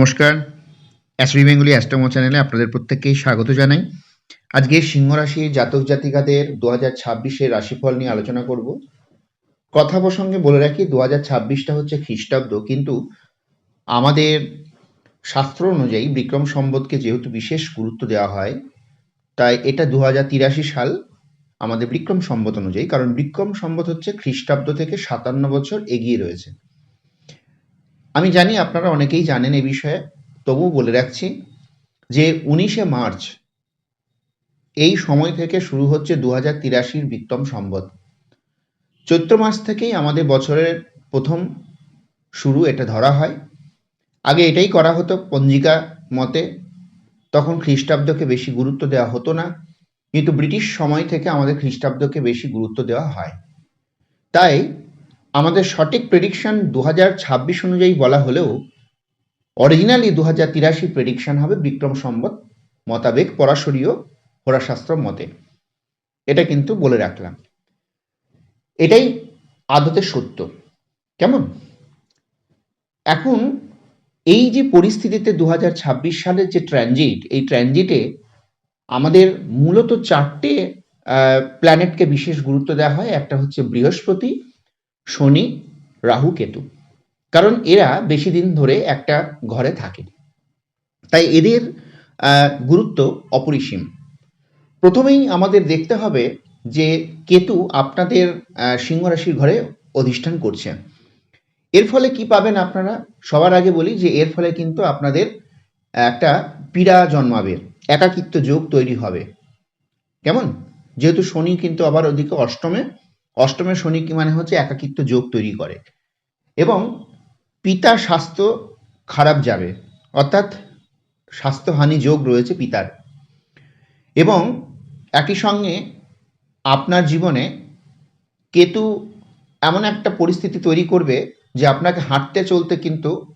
নমস্কার। অ্যাস্ট্রি বেঙ্গলি অ্যাস্ট্রোমো চ্যানেলে আপনাদের প্রত্যেককেই স্বাগত জানাই। আজকে সিংহ রাশির জাতক জাতিকাদের দু হাজার ছাব্বিশের রাশিফল নিয়ে আলোচনা করব। কথা প্রসঙ্গে বলে রাখি, দু হাজার ছাব্বিশটা হচ্ছে খ্রিস্টাব্দ, কিন্তু আমাদের শাস্ত্র অনুযায়ী বিক্রম সম্বতকে যেহেতু বিশেষ গুরুত্ব দেওয়া হয়, তাই এটা দু হাজার তিরাশি সাল আমাদের বিক্রম সম্বত অনুযায়ী, কারণ বিক্রম সম্বত হচ্ছে খ্রিস্টাব্দ থেকে সাতান্ন বছর এগিয়ে রয়েছে। আমি জানি আপনারা অনেকেই জানেন এ বিষয়ে, তবুও বলে রাখছি যে উনিশে মার্চ এই সময় থেকে শুরু হচ্ছে দু হাজার তিরাশির বিক্রম সম্বত চৈত্র মাস থেকেই আমাদের বছরের প্রথম শুরু এটা ধরা হয়। আগে এটাই করা হতো পঞ্জিকা মতে, তখন খ্রিস্টাব্দকে বেশি গুরুত্ব দেওয়া হতো না, কিন্তু ব্রিটিশ সময় থেকে আমাদের খ্রিস্টাব্দকে বেশি গুরুত্ব দেওয়া হয়। তাই আমাদের সঠিক প্রেডিকশন দু ছাব্বিশ অনুযায়ী বলা হলেও অরিজিনালি দু হাজার তিরাশি প্রেডিকশন হবে বিক্রম সম্বত মোতাবেক পরাশরীয় হোরাশাস্ত্র মতে। এটা কিন্তু বলে রাখলাম। এটাই আদতে সত্য। কেমন? এখন এই যে পরিস্থিতিতে দু ছাব্বিশ সালের যে ট্রানজিট এই ট্রানজিটে আমাদের মূলত চারটে প্ল্যানেটকে বিশেষ গুরুত্ব দেওয়া হয়। একটা হচ্ছে বৃহস্পতি শনি রাহু কেতু। কারণ এরা বেশি দিন ধরে একটা ঘরে থাকে। তাই এদের গুরুত্ব অপরিসীম। প্রথমেই আমাদের দেখতে হবে যে কেতু আপনাদের আহ, সিংহ রাশির ঘরে অধিষ্ঠান করছে। এর ফলে কি পাবেন আপনারা? সবার আগে বলি যে এর ফলে কিন্তু আপনাদের একটা পীড়া জন্মাবে একাকিত্ব যোগ তৈরি হবে। কেমন? যেহেতু শনি কিন্তু আবার ওদিকে অষ্টমে অষ্টমের শনি কি মানে হচ্ছে একাকিত্ব যোগ তৈরি করে। এবং পিতার স্বাস্থ্য খারাপ যাবে, অর্থাৎ স্বাস্থ্যহানি যোগ রয়েছে পিতার। এবং একই সঙ্গে আপনার জীবনে কেতু এমন একটা পরিস্থিতি তৈরি করবে যে আপনাকে হাঁটতে চলতে কিন্তু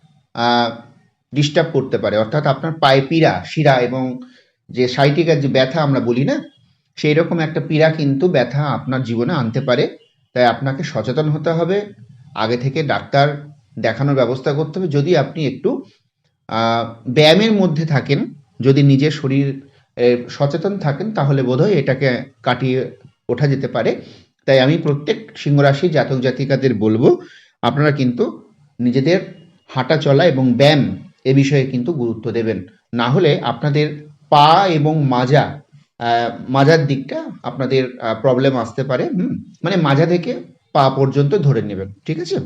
ডিস্টার্ব করতে পারে। অর্থাৎ আপনার পায়ে পীড়া, শিরা এবং যে সাইটিকার যে ব্যথা আমরা বলি না সেই রকম একটা পীড়া কিন্তু ব্যথা আপনার জীবনে আনতে পারে। তাই আপনাকে সচেতন হতে হবে। আগে থেকে ডাক্তার দেখানোর ব্যবস্থা করতে হবে। যদি আপনি একটু ব্যায়ামের মধ্যে থাকেন, যদি নিজের শরীর সচেতন থাকেন, তাহলে বোধহয় এটাকে কাটিয়ে ওঠা যেতে পারে। তাই আমি প্রত্যেক সিংহরাশি জাতক জাতিকাদের বলব, আপনারা কিন্তু নিজেদের হাঁটা চলা এবং ব্যায়াম এ বিষয়ে কিন্তু গুরুত্ব দেবেন। না হলে আপনাদের পা এবং মাজা মাজার দিকটা আপনাদের প্রবলেম আসতে পারে, হুম? মানে মাজা থেকে পা পর্যন্ত ধরে নেবেন, ঠিক আছে?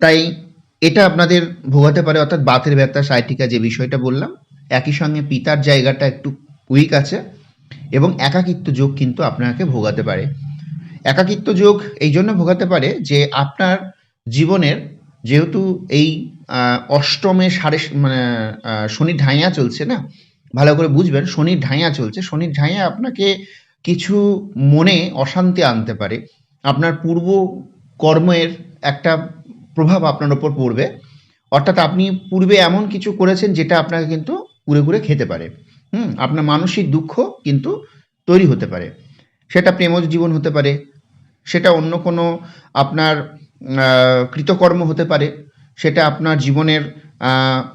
তাই এটা আপনাদের ভোগাতে পারে, অর্থাৎ বাতের ব্যথা সাইটিকা যে বিষয়টা বললাম, একই সঙ্গে পিতার জায়গাটা একটু উইক আছে এবং একাকিত্ব যোগ কিন্তু আপনাকে ভোগাতে পারে। একাকিত্ব যোগ এই জন্য ভোগাতে পারে যে আপনার জীবনের যেহেতু এই অষ্টমে সাড়ে মানে শনি ঢাইয়া চলছে না ভালো করে বুঝবেন, শনির ঢাইয়া চলছে। শনির ঢাইয়া আপনাকে কিছু মনে অশান্তি আনতে পারে। আপনার পূর্ব কর্মের একটা প্রভাব আপনার ওপর পড়বে। অর্থাৎ আপনি পূর্বে এমন কিছু করেছেন যেটা আপনাকে কিন্তু কুড়ে কুড়ে খেতে পারে। হুম, আপনার মানসিক দুঃখ কিন্তু তৈরি হতে পারে। সেটা প্রেমজ জীবন হতে পারে। সেটা অন্য কোনো আপনার কৃতকর্ম হতে পারে। সেটা আপনার জীবনের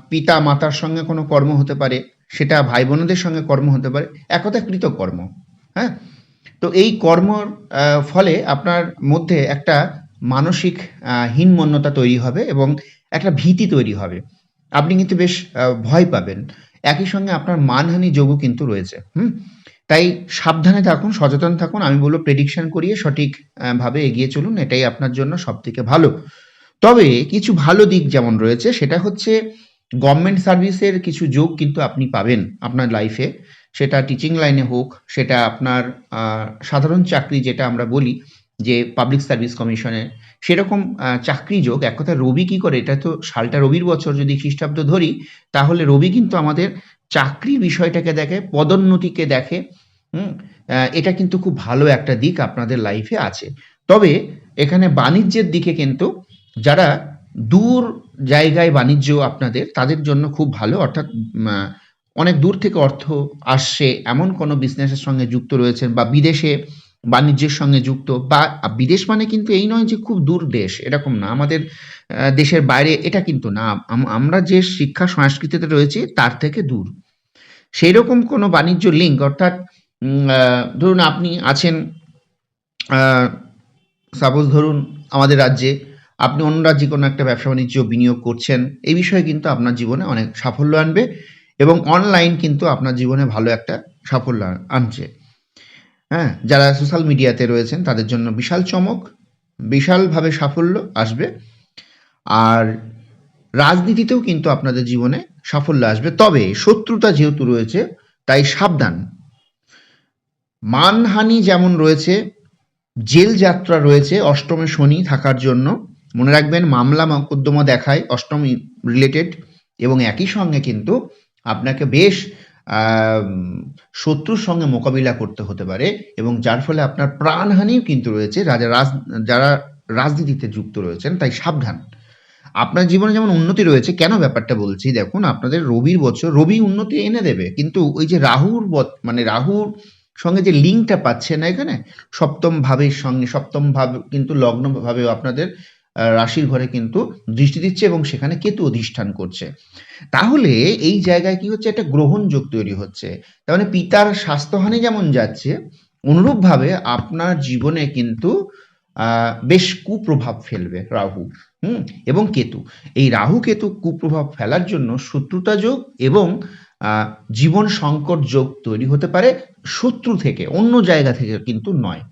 পিতা মাতার সঙ্গে কোনো কর্ম হতে পারে। সেটা ভাই বোনদের সঙ্গে কর্ম হতে পারে এক কথা কৃতকর্ম হ্যাঁ? তো এই কর্মর ফলে আপনার মধ্যে একটা মানসিক হীনমন্যতা তৈরি হবে এবং একটা ভীতি তৈরি হবে। আপনি কিন্তু বেশ ভয় পাবেন। একই সঙ্গে আপনার মানহানি যোগও কিন্তু রয়েছে, হুম? তাই সাবধানে থাকুন, সচেতন থাকুন, আমি বলব প্রেডিকশন করিয়ে সঠিক ভাবে এগিয়ে চলুন, এটাই আপনার জন্য সব থেকে ভালো। তবে কিছু ভালো দিক যেমন রয়েছে, সেটা হচ্ছে গভর্নমেন্ট সার্ভিসের কিছু যোগ কিন্তু আপনি পাবেন আপনার লাইফে সেটা টিচিং লাইনে হোক, সেটা আপনার সাধারণ চাকরি যেটা আমরা বলি যে পাবলিক সার্ভিস কমিশনে সেরকম চাকরি যোগ, এক কথা রবি কি করে? এটা তো সালটা রবির বছর যদি খ্রিস্টাব্দ ধরি, তাহলে রবি কিন্তু আমাদের চাকরির বিষয়টাকে দেখে, পদোন্নতিকে দেখে এটা কিন্তু খুব ভালো একটা দিক আপনাদের লাইফে আছে। তবে এখানে বাণিজ্যের দিকে কিন্তু যারা দূর জায়গায় বাণিজ্য আপনাদের, তাদের জন্য খুব ভালো। অর্থাৎ অনেক দূর থেকে অর্থ আসছে এমন কোনো বিজনেসের সঙ্গে যুক্ত রয়েছেন বা বিদেশে বাণিজ্যের সঙ্গে যুক্ত বা বিদেশ মানে কিন্তু এই নয় যে খুব দূর দেশ, এরকম না। আমাদের দেশের বাইরে এটা কিন্তু না। আমরা যে শিক্ষা সংস্কৃতিতে রয়েছে তার থেকে দূর। সেই রকম কোনো বাণিজ্য লিঙ্ক অর্থাৎ ধরুন আপনি আছেন সাপোজ ধরুন আমাদের রাজ্যে আপনি অন্য রাজ্যে কোনো একটা ব্যবসা বাণিজ্য বিনিয়োগ করছেন, এই বিষয়ে কিন্তু আপনার জীবনে অনেক সাফল্য আনবে এবং অনলাইন কিন্তু আপনার জীবনে ভালো একটা সাফল্য আনছে। হ্যাঁ যারা সোশ্যাল মিডিয়াতে রয়েছেন তাদের জন্য বিশাল চমক, বিশালভাবে সাফল্য আসবে। আর রাজনীতিতেও কিন্তু আপনাদের জীবনে সাফল্য আসবে। তবে শত্রুতা যেহেতু রয়েছে, তাই সাবধান। মানহানি যেমন রয়েছে জেল যাত্রা রয়েছে, অষ্টমে শনি থাকার জন্য মনে রাখবেন, মামলা মোকদ্দমা দেখায় অষ্টম রিলেটেড এবং একই সঙ্গে কিন্তু আপনাকে বেশ শত্রুর সঙ্গে মোকাবিলা করতে হতে পারে এবং যার ফলে আপনার প্রাণহানিও কিন্তু রয়েছে। রাজা রাজ, যারা রাজনীতিতে যুক্ত রয়েছেন তাই সাবধান। আপনার জীবনে যেমন উন্নতি রয়েছে, কেন ব্যাপারটা বলছি? দেখুন, আপনাদের রবির বছর, রবি উন্নতি এনে দেবে, কিন্তু ওই যে রাহুর মানে রাহুর সঙ্গে যে লিঙ্কটা পাচ্ছে না এখানে, সপ্তম ভাবের সঙ্গে, সপ্তম ভাব কিন্তু লগ্ন ভাবে আপনাদের রাশির ঘরে কিন্তু দৃষ্টি দিচ্ছে এবং সেখানে কেতু অধিষ্ঠান করছে। তাহলে এই জায়গায় কি হচ্ছে? একটা গ্রহণযোগ তৈরি হচ্ছে। তার মানে পিতার স্বাস্থ্যহানি যেমন যাচ্ছে, অনুরূপভাবে আপনার জীবনে কিন্তু বেশ কুপ্রভাব ফেলবে রাহু, হুম? এবং কেতু। এই রাহু কেতু কুপ্রভাব ফেলার জন্য শত্রুতা যোগ এবং জীবন সংকট যোগ তৈরি হতে পারে শত্রু থেকে, অন্য জায়গা থেকে কিন্তু নয়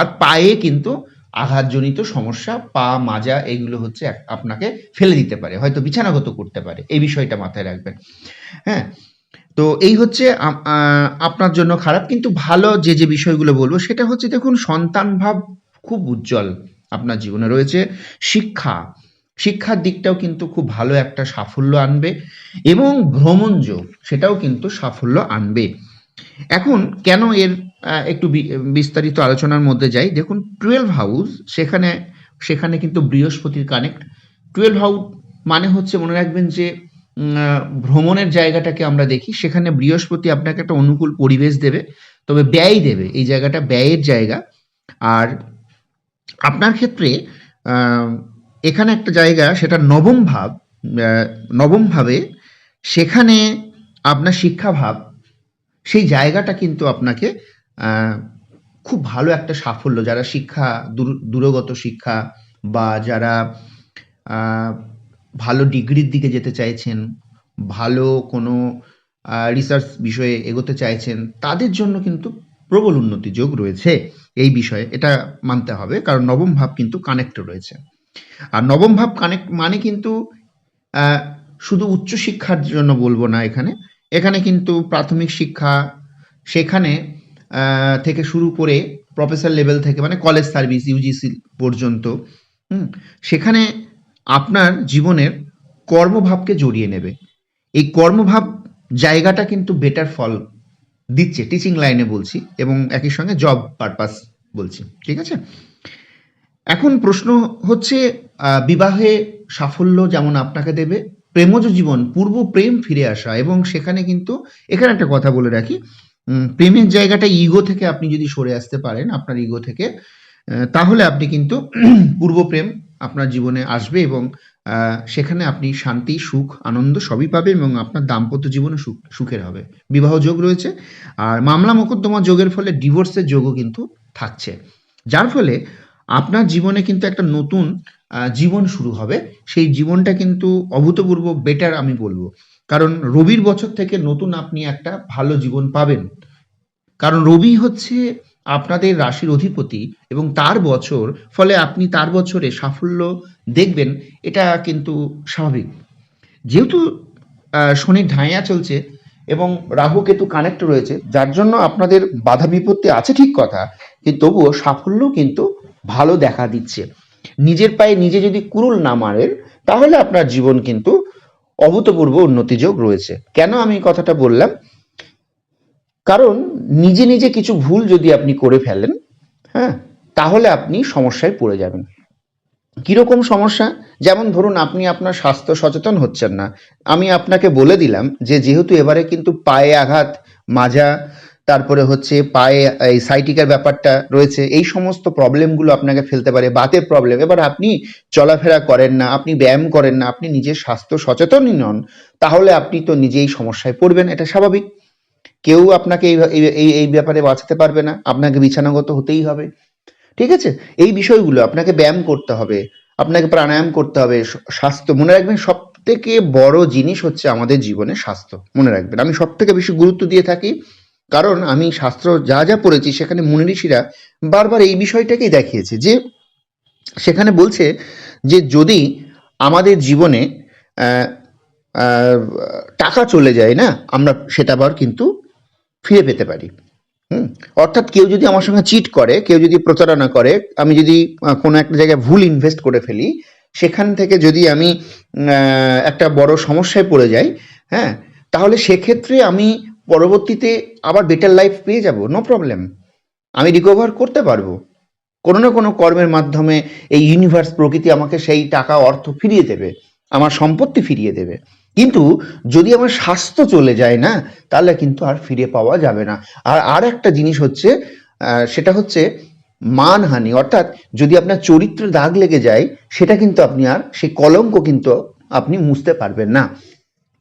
আর পায়ে কিন্তু আঘাতজনিত সমস্যা, পা, মাজা, এগুলো হচ্ছে আপনাকে ফেলে দিতে পারে, হয়তো বিছানাগত করতে পারে, এই বিষয়টা মাথায় রাখবেন। হ্যাঁ? তো এই হচ্ছে আপনার জন্য খারাপ, কিন্তু ভালো যে যে বিষয়গুলো বলব, সেটা হচ্ছে দেখুন, সন্তান ভাব খুব উজ্জ্বল আপনার জীবনে রয়েছে। শিক্ষা, শিক্ষার দিকটাও কিন্তু খুব ভালো একটা সাফল্য আনবে এবং ভ্রমণ যোগ, সেটাও কিন্তু সাফল্য আনবে। এখন কেন এর একটু বিস্তারিত আলোচনার মধ্যে যাই। দেখুন, টুয়েলভ হাউস সেখানে সেখানে কিন্তু বৃহস্পতির কানেক্ট। টুয়েলভ হাউস মানে হচ্ছে মনে রাখবেন যে ভ্রমণের জায়গাটাকে আমরা দেখি। সেখানে বৃহস্পতি আপনাকে একটা অনুকূল পরিবেশ দেবে, তবে ব্যয় দেবে। এই জায়গাটা ব্যয়ের জায়গা। আর আপনার ক্ষেত্রে এখানে একটা জায়গা, সেটা নবম ভাব নবম ভাবে সেখানে আপনার শিক্ষা ভাব, সেই জায়গাটা কিন্তু আপনাকে খুব ভালো একটা সাফল্য। যারা শিক্ষা, দূর- দূরগত শিক্ষা বা যারা ভালো ডিগ্রির দিকে যেতে চাইছেন, ভালো কোনো রিসার্চ বিষয়ে এগোতে চাইছেন, তাদের জন্য কিন্তু প্রবল উন্নতি যোগ রয়েছে এই বিষয়ে। এটা মানতে হবে, কারণ নবম ভাব কিন্তু কানেক্ট রয়েছে। আর নবম ভাব কানেক্ট মানে কিন্তু শুধু উচ্চশিক্ষার জন্য বলব না এখানে। এখানে কিন্তু প্রাথমিক শিক্ষা, সেখানে থেকে শুরু করে প্রফেসর লেভেল থেকে মানে কলেজ সার্ভিস ইউজিসি পর্যন্ত হুম, সেখানে আপনার জীবনের কর্মভাবকে জড়িয়ে নেবে। এই কর্মভাব জায়গাটা কিন্তু বেটার ফল দিচ্ছে টিচিং লাইনে বলছি এবং একই সঙ্গে জব পারপাস বলছি ঠিক আছে? এখন প্রশ্ন হচ্ছে বিবাহে সাফল্য যেমন আপনাকে দেবে প্রেমজ জীবন পূর্ব প্রেম ফিরে আসা এবং সেখানে কিন্তু এখানে একটা কথা বলে রাখি প্রেমের জায়গাটা ইগো থেকে আপনি যদি সরে আসতে পারেন, আপনার ইগো থেকে তাহলে আপনি কিন্তু পূর্ব প্রেম আপনার জীবনে আসবে এবং সেখানে আপনি শান্তি, সুখ, আনন্দ সবই পাবেন এবং আপনার দাম্পত্য জীবনে সুখ, সুখের হবে। বিবাহ যোগ রয়েছে। আর মামলা মোকদ্দমা যোগের ফলে ডিভোর্সের যোগও কিন্তু থাকছে। যার ফলে আপনার জীবনে কিন্তু একটা নতুন জীবন শুরু হবে। সেই জীবনটা কিন্তু অভূতপূর্ব বেটার আমি বলব। কারণ রবির বছর থেকে নতুন আপনি একটা ভালো জীবন পাবেন। কারণ রবি হচ্ছে আপনাদের রাশির অধিপতি এবং তার বছর, ফলে আপনি তার বছরে সাফল্য দেখবেন, এটা কিন্তু স্বাভাবিক। যেহেতু শনির ঢাইয়া চলছে এবং রাহু কেতু কানেক্ট রয়েছে, যার জন্য আপনাদের বাধা বিপত্তি আছে ঠিক কথা, কিন্তু তবুও সাফল্য কিন্তু ভালো দেখা দিচ্ছে। নিজের পায়ে নিজে যদি কুরুল না মারেন, তাহলে আপনার জীবন কিন্তু অভূতপূর্ব উন্নতি যোগ রয়েছে। কেন আমি কথাটা বললাম? কারণ নিজে নিজে কিছু ভুল যদি আপনি করে ফেলেন হ্যাঁ তাহলে আপনি সমস্যায় পড়ে যাবেন। কীরকম সমস্যা? যেমন ধরুন, আপনি আপনার স্বাস্থ্য সচেতন হচ্ছেন না। আমি আপনাকে বলে দিলাম যে, যেহেতু এবারে কিন্তু পায়ে আঘাত, মাজা তারপরে হচ্ছে পায়ে এই সাইটিকার ব্যাপারটা রয়েছে, এই সমস্ত প্রবলেমগুলো আপনাকে ফেলতে পারে, বাতের প্রবলেম এবার আপনি চলাফেরা করেন না, আপনি ব্যায়াম করেন না, আপনি নিজের স্বাস্থ্য সচেতনই নন, তাহলে আপনি তো নিজেই সমস্যায় পড়বেন, এটা স্বাভাবিক। কেউ আপনাকে এই, এই- ব্যাপারে বাঁচাতে পারবে না, আপনাকে বিছানাগত হতেই হবে। ঠিক আছে? এই বিষয়গুলো, আপনাকে ব্যায়াম করতে হবে, আপনাকে প্রাণায়াম করতে হবে স্বাস্থ্য, মনে রাখবেন সব থেকে বড় জিনিস হচ্ছে আমাদের জীবনে স্বাস্থ্য, মনে রাখবেন। আমি সব থেকে বেশি গুরুত্ব দিয়ে থাকি কারণ আমি শাস্ত্র যা যা পড়েছি সেখানে মুনি ঋষিরা বারবার এই বিষয়টাকেই দেখিয়েছে যে সেখানে বলছে যে যদি আমাদের জীবনে টাকা চলে যায় না, আমরা সেটা আবার কিন্তু ফিরে পেতে পারি। হুম? অর্থাৎ কেউ যদি আমার সঙ্গে চিট করে, কেউ যদি প্রতারণা করে, আমি যদি কোনো একটা জায়গায় ভুল ইনভেস্ট করে ফেলি, সেখান থেকে যদি আমি একটা বড় সমস্যায় পড়ে যাই হ্যাঁ তাহলে সেক্ষেত্রে আমি পরবর্তীতে আবার বেটার লাইফ পেয়ে যাব নো প্রবলেম আমি রিকভার করতে পারব। কোনো না কোনো কর্মের মাধ্যমে এই ইউনিভার্স প্রকৃতি আমাকে সেই টাকা, অর্থ ফিরিয়ে দেবে, আমার সম্পত্তি ফিরিয়ে দেবে। কিন্তু যদি আমার স্বাস্থ্য চলে যায় না, তাহলে কিন্তু আর ফিরে পাওয়া যাবে না। আর আর একটা জিনিস হচ্ছে সেটা হচ্ছে মানহানি। অর্থাৎ যদি আপনার চরিত্রে দাগ লেগে যায়, সেটা কিন্তু আপনি আর, সেই কলঙ্ক কিন্তু আপনি মুছতে পারবেন না।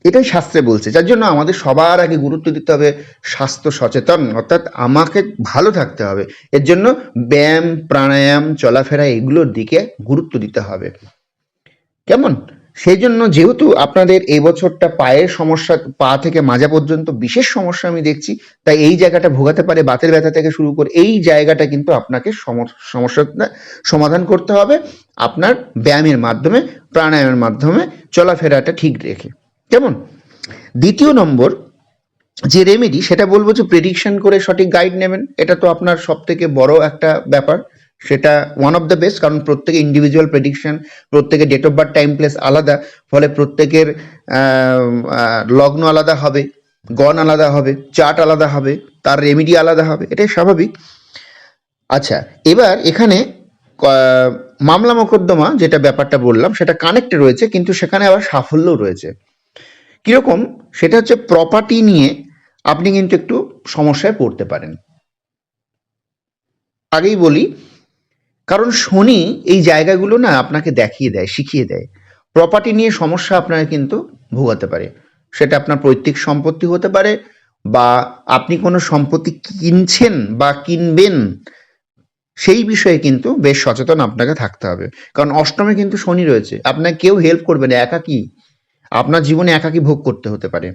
এটাই শাস্ত্রে বলছে। যার জন্য আমাদের সবার আগে গুরুত্ব দিতে হবে স্বাস্থ্য সচেতন, অর্থাৎ আমাকে ভালো থাকতে হবে। এর জন্য ব্যায়াম, প্রাণায়াম, চলাফেরা এগুলোর দিকে গুরুত্ব দিতে হবে। কেমন? সেই জন্য যেহেতু আপনাদের এই বছরটা পায়ের সমস্যা, পা থেকে মাজা পর্যন্ত বিশেষ সমস্যা আমি দেখছি, তাই এই জায়গাটা ভোগাতে পারে, বাতের ব্যথা থেকে শুরু করে এই জায়গাটা কিন্তু আপনাকে সম- সমস্যাটা সমাধান করতে হবে। আপনার ব্যায়ামের মাধ্যমে, প্রাণায়ামের মাধ্যমে চলাফেরাটা ঠিক রেখে। কেমন? দ্বিতীয় নম্বর, যে রেমেডি সেটা বলব যে প্রেডিকশন করে সঠিক গাইড নেবেন। এটা তো আপনার সব থেকে বড় একটা ব্যাপার। সেটা ওয়ান অফ দ্য বেস্ট কারণ প্রত্যেকে ইন্ডিভিজুয়াল প্রেডিকশন প্রত্যেকের date of birth time place আলাদা। ফলে প্রত্যেকের লগ্ন আলাদা হবে, গণ আলাদা হবে চার্ট আলাদা হবে, তার রেমেডি আলাদা হবে, এটাই স্বাভাবিক। আচ্ছা এবার এখানে মামলা মোকদ্দমা, যেটা ব্যাপারটা বললাম, সেটা কানেক্টে রয়েছে, কিন্তু সেখানে আবার সাফল্যও রয়েছে। কীরকম? সেটা হচ্ছে প্রপার্টি নিয়ে আপনি কিন্তু একটু সমস্যায় পড়তে পারেন। আগেই বলি, কারণ শনি এই জায়গাগুলো না আপনাকে দেখিয়ে দেয়, শিখিয়ে দেয়। প্রপার্টি নিয়ে সমস্যা আপনাকে কিন্তু ভোগাতে পারে। সেটা আপনার পৈতৃক সম্পত্তি হতে পারে বা আপনি কোনো সম্পত্তি কিনছেন বা কিনবেন, সেই বিষয়ে কিন্তু বেশ সচেতন আপনাকে থাকতে হবে। কারণ অষ্টমে কিন্তু শনি রয়েছে। আপনাকে কেউ হেল্প করবে না একাকী আপনার জীবনে একাকী ভোগ করতে হতে পারে।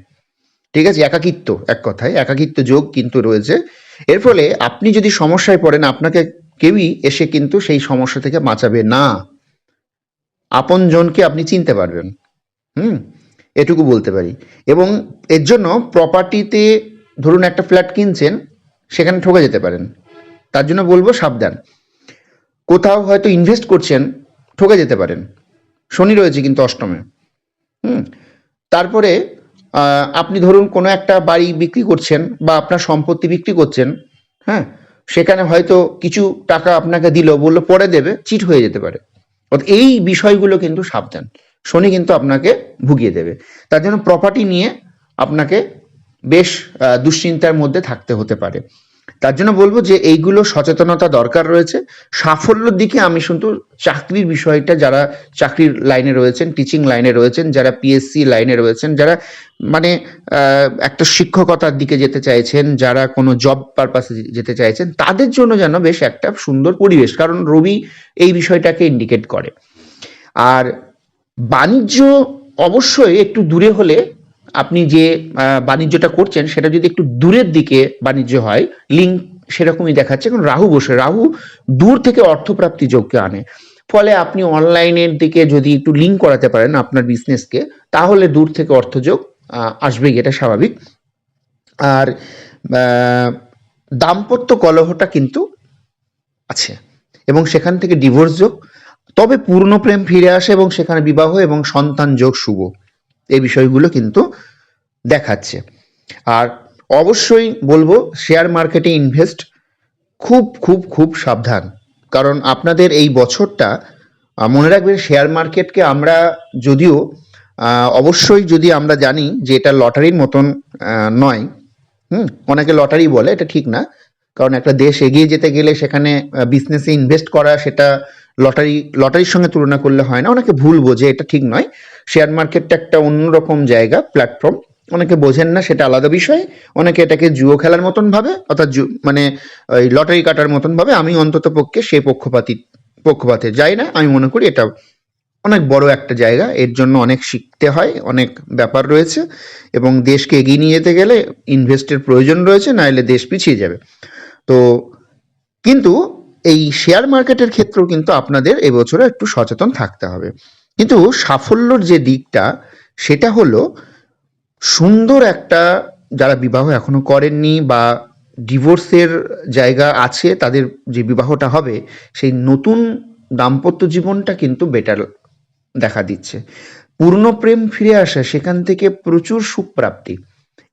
ঠিক আছে? একাকিত্ব এক কথায়। একাকিত্ব যোগ কিন্তু রয়েছে। এর ফলে আপনি যদি সমস্যায় পড়েন, আপনাকে কেউই এসে কিন্তু সেই সমস্যা থেকে বাঁচাবে না। আপন জনকে আপনি চিনতে পারবেন। হুম? এটুকু বলতে পারি। এবং এর জন্য প্রপার্টিতে ধরুন একটা ফ্ল্যাট কিনছেন, সেখানে ঠকে যেতে পারেন। তার জন্য বলব সাবধান। কোথাও হয়তো ইনভেস্ট করছেন, ঠকে যেতে পারেন। শনি রয়েছে কিন্তু অষ্টমে। হুম, তারপরে আপনি ধরুন কোনো একটা বাড়ি বিক্রি করছেন বা আপনার সম্পত্তি বিক্রি করছেন হ্যাঁ সেখানে হয়তো কিছু টাকা আপনাকে দিল, বলল পরে দেবে, চিট হয়ে যেতে পারে। এই বিষয়গুলো কিন্তু সাবধান। শনি কিন্তু আপনাকে ভুগিয়ে দেবে। তার জন্য প্রপার্টি নিয়ে আপনাকে বেশ দুশ্চিন্তার মধ্যে থাকতে হতে পারে। তার জন্য বলব যে এইগুলো সচেতনতা দরকার রয়েছে। সাফল্যের দিকে আমি শুধু চাকরির বিষয়টা যারা চাকরির লাইনে রয়েছেন টিচিং লাইনে রয়েছেন, যারা পিএসসি লাইনে রয়েছেন, যারা মানে একটা শিক্ষকতার দিকে যেতে চাইছেন, যারা কোনো জব পারপাসে যেতে চাইছেন, তাদের জন্য যেন বেশ একটা সুন্দর পরিবেশ, কারণ রবি এই বিষয়টাকে ইন্ডিকেট করে। আর বাণিজ্য অবশ্যই একটু দূরে হলে আপনি যে বাণিজ্যটা করছেন সেটা যদি একটু দূরের দিকে বাণিজ্য হয় লিঙ্ক সেরকমই দেখাচ্ছে। কারণ রাহু বসে, রাহু দূর থেকে অর্থপ্রাপ্তি যোগকে আনে। ফলে আপনি অনলাইনের দিকে যদি একটু লিঙ্ক করাতে পারেন আপনার বিজনেসকে তাহলে দূর থেকে অর্থযোগ আসবেই, এটা স্বাভাবিক। আর দাম্পত্য কলহটা কিন্তু আছে। এবং সেখান থেকে ডিভোর্স যোগ। তবে পূর্ণ প্রেম ফিরে আসে এবং সেখানে বিবাহ এবং সন্তান যোগ শুভ। এই বিষয়গুলো কিন্তু দেখাচ্ছে। আর অবশ্যই বলব শেয়ার মার্কেটে ইনভেস্ট খুব খুব খুব সাবধান। কারণ আপনাদের এই বছরটা মনে রাখবেন শেয়ার মার্কেটকে আমরা যদিও অবশ্যই যদি আমরা জানি যে এটা লটারির মতন নয়, হুম, অনেকে লটারি বলে, এটা ঠিক না। কারণ একটা দেশ এগিয়ে যেতে গেলে সেখানে বিজনেসে ইনভেস্ট করা, সেটা লটারি, লটারির সঙ্গে তুলনা করলে হয় না। অনেকে ভুল বোঝে, এটা ঠিক নয়। শেয়ার মার্কেটটা একটা অন্যরকম জায়গা প্ল্যাটফর্ম অনেকে বোঝেন না, সেটা আলাদা বিষয়। অনেকে এটাকে জুয়ো খেলার মতন ভাবে, অর্থাৎ মানে ওই লটারি কাটার মতন ভাবে। আমি অন্তত পক্ষে সে পক্ষপাতি, পক্ষপাতে যাই না। আমি মনে করি এটা অনেক বড় একটা জায়গা। এর জন্য অনেক শিখতে হয়, অনেক ব্যাপার রয়েছে এবং দেশকে এগিয়ে নিয়ে যেতে গেলে ইনভেস্টের প্রয়োজন রয়েছে না নাহলে দেশ পিছিয়ে যাবে। তো, কিন্তু এই শেয়ার মার্কেটের ক্ষেত্রেও কিন্তু আপনাদের এবছরে একটু সচেতন থাকতে হবে। কিন্তু সাফল্যর যে দিকটা, সেটা হলো সুন্দর একটা যারা বিবাহ এখনও করেননি বা ডিভোর্সের জায়গা আছে, তাদের যে বিবাহটা হবে, সেই নতুন দাম্পত্য জীবনটা কিন্তু বেটার দেখা দিচ্ছে। পূর্ণ প্রেম ফিরে আসা, সেখান থেকে প্রচুর সুখ প্রাপ্তি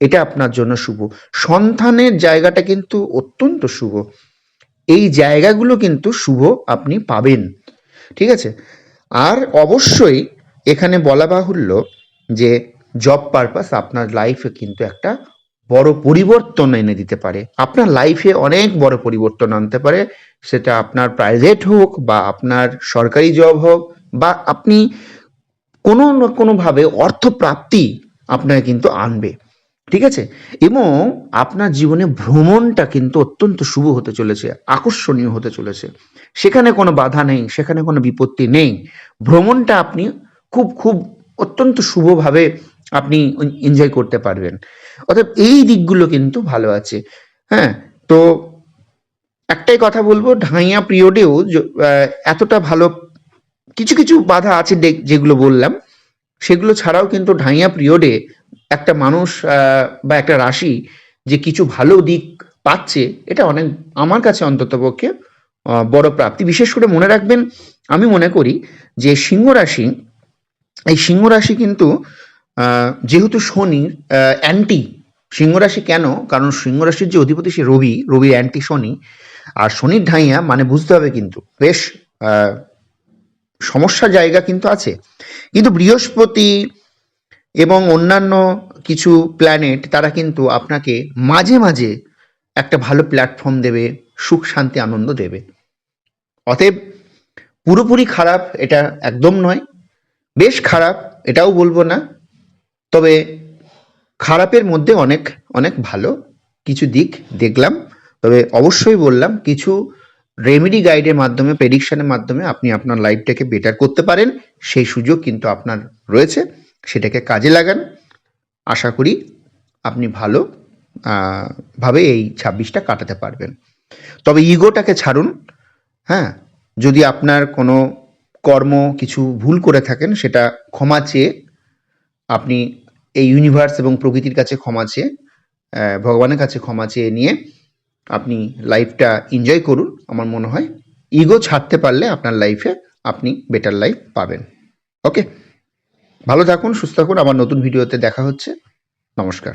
এটা আপনার জন্য শুভ। সন্তানের জায়গাটা কিন্তু অত্যন্ত শুভ। এই জায়গাগুলো কিন্তু শুভ আপনি পাবেন। ঠিক আছে? আর অবশ্যই এখানে বলা বাহুল্য যে জব পারপাস আপনার লাইফে কিন্তু একটা বড় পরিবর্তন এনে দিতে পারে। আপনার লাইফে অনেক বড় পরিবর্তন আনতে পারে। সেটা আপনার প্রাইভেট হোক বা আপনার সরকারি জব হোক বা আপনি কোনো না কোনোভাবে অর্থপ্রাপ্তি আপনাকে কিন্তু আনবে। ঠিক আছে? এবং আপনার জীবনে ভ্রমণটা কিন্তু অত্যন্ত শুভ হতে চলেছে, আকর্ষণীয় হতে চলেছে। সেখানে কোনো বাধা নেই, সেখানে কোনো বিপত্তি নেই। ভ্রমণটা আপনি খুব খুব অত্যন্ত শুভভাবে আপনি এনজয় করতে পারবেন। অর্থাৎ এই দিকগুলো কিন্তু ভালো আছে। হ্যাঁ তো একটাই কথা বলব, ঢাইয়া পিরিয়ডেও এতটা ভালো কিছু কিছু বাধা আছে যেগুলো বললাম, সেগুলো ছাড়াও কিন্তু ঢাইয়া পিরিয়ডে একটা মানুষ বা একটা রাশি যে কিছু ভালো দিক পাচ্ছে, এটা অনেক আমার কাছে অন্তত পক্ষে বড় প্রাপ্তি। বিশেষ করে মনে রাখবেন, আমি মনে করি যে সিংহ রাশি, এই সিংহ রাশি কিন্তু যেহেতু শনির অ্যান্টি সিংহ রাশি কেন? কারণ সিংহ রাশির যে অধিপতি সে রবি, রবির অ্যান্টি শনি। আর শনির ঢাইয়া মানে বুঝতে হবে কিন্তু, বেশ সমস্যা জায়গা কিন্তু আছে। কিন্তু বৃহস্পতি এবং অন্যান্য কিছু প্ল্যানেট তারা কিন্তু আপনাকে মাঝে মাঝে একটা ভালো প্ল্যাটফর্ম দেবে, সুখ, শান্তি, আনন্দ দেবে। অতএব পুরোপুরি খারাপ এটা একদম নয়। বেশ খারাপ, এটাও বলব না। তবে খারাপের মধ্যে অনেক অনেক ভালো কিছু দিক দেখলাম। তবে অবশ্যই বললাম, কিছু রেমেডি গাইডের মাধ্যমে প্রেডিকশনের মাধ্যমে আপনি আপনার লাইফটাকে বেটার করতে পারেন। সেই সুযোগ কিন্তু আপনার রয়েছে। সেটাকে কাজে লাগান। আশা করি আপনি ভালো ভাবে এই ছাব্বিশটা কাটাতে পারবেন। তবে ইগোটাকে ছাড়ুন হ্যাঁ? যদি আপনার কোনো কর্ম কিছু ভুল করে থাকেন, সেটা ক্ষমা চেয়ে, আপনি এই ইউনিভার্স এবং প্রকৃতির কাছে ক্ষমা চেয়ে ভগবানের কাছে ক্ষমা চেয়ে নিয়ে আপনি লাইফটা এনজয় করুন, আমার মনে হয়। ইগো ছাড়তে পারলে আপনার লাইফে আপনি বেটার লাইফ পাবেন। ওকে ভালো থাকুন সুস্থ থাকুন। আবার নতুন ভিডিওতে দেখা হচ্ছে। নমস্কার।